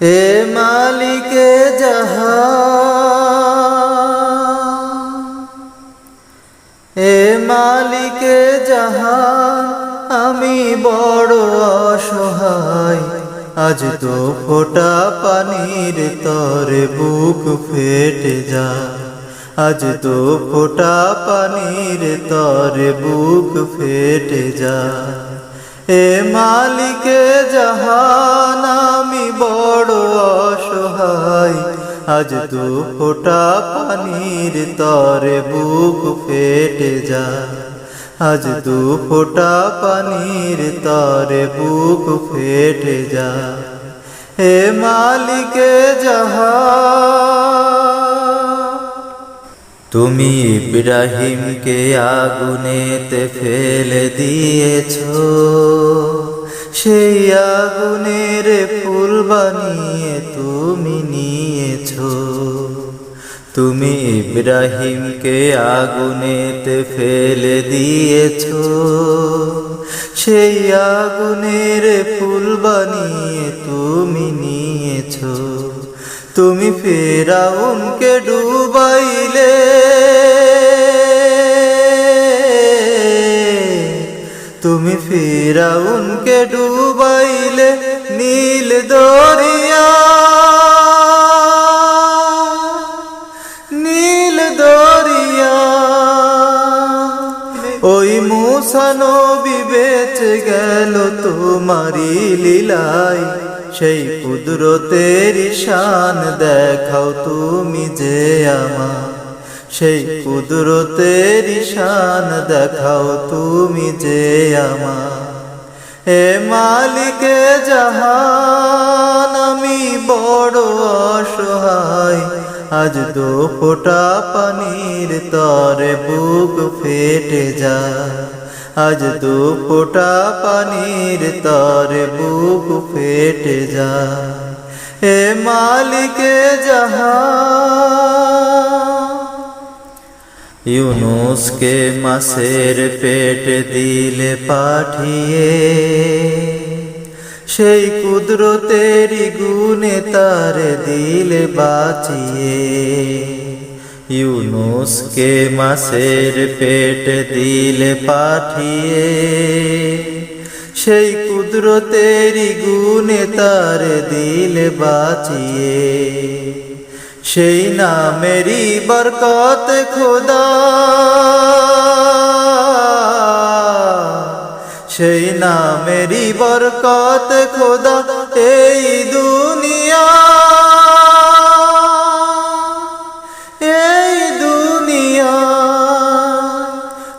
এ মালিকে যাহা এ মালিকে যাহা আমি বড় অসহায়। আজ তো ফোটা পানির তরে বুক ফেটে যায় আজ তো ফোটা পানির তরে বুক ফেটে যায় এ মালিকে জাহান আজ তো ফোটা পানির তরে বুক ফেটে যায় আজ তো ফোটা পানির তরে বুক ফেটে যায় হে মালিকে জাহান তুমি ইব্রাহিমকে আগুনেতে ফেলে দিয়েছ। সেই আগুনের ফুল বানিয়ে তুমি নিয়েছ। তুমি ইব্রাহিমকে আগুনেতে ফেলে দিয়েছ। সেই আগুনের ফুল বানিয়ে তুমি নিয়েছ। তুমি ফেরাউনকে ডুবাইলে তুমি ফেরাউনকে ডুবাইলে নীল দরিয়া। নীল দরিয়া। ওই মুসানো বেঁচে গেল তোমারি লীলায়। সেই কুদরতের শান দেখাও তুমি যে আমার। সেই কুদরতের শান দেখাও তুমি যে আমার। হে মালিকে জাহান, আমি বড় অসহায়। আজ দো ফোটা পানির তরে বুক ফেটে যায়। আজ দু ফোটা পানির তরে বুক ফেটে যায়। হে মালিকে জাহান ইউনুসকে মাসের পেট দিলে পাঠিয়ে, সেই কুদরতেরি গুণে তার দিলে বাঁচিয়ে। ইউনুসকে মাসের পেট দিলে পাঠিয়ে, সেই কুদরতেরি গুণে তার দিলে বাঁচিয়ে। সেই নামেরই বরকত খোদা। সেই নামেরই বরকত খোদা এই দুনিয়া। এই দুনিয়া।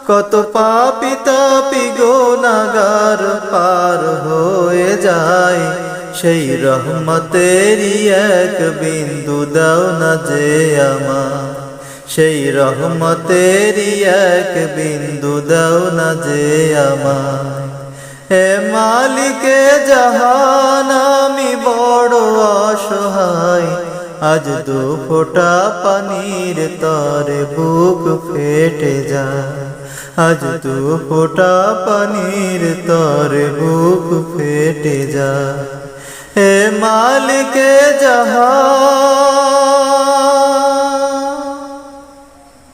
কত পাপি তাপি গোনাগার পার হয়ে যায়। সেই রহমতেরই এক বিন্দু দাও না যে আমার। সেই রহমতেরই এক বিন্দু দাও না যে আমার। হে মালিকে জাহান, আমি বড় অসহায়। আজ দু ফোটা পানির তরে বুক ফেটে যায়। আজ দু ফোটা পানির তরে বুক ফেটে যায়। হে মালিকে জাহান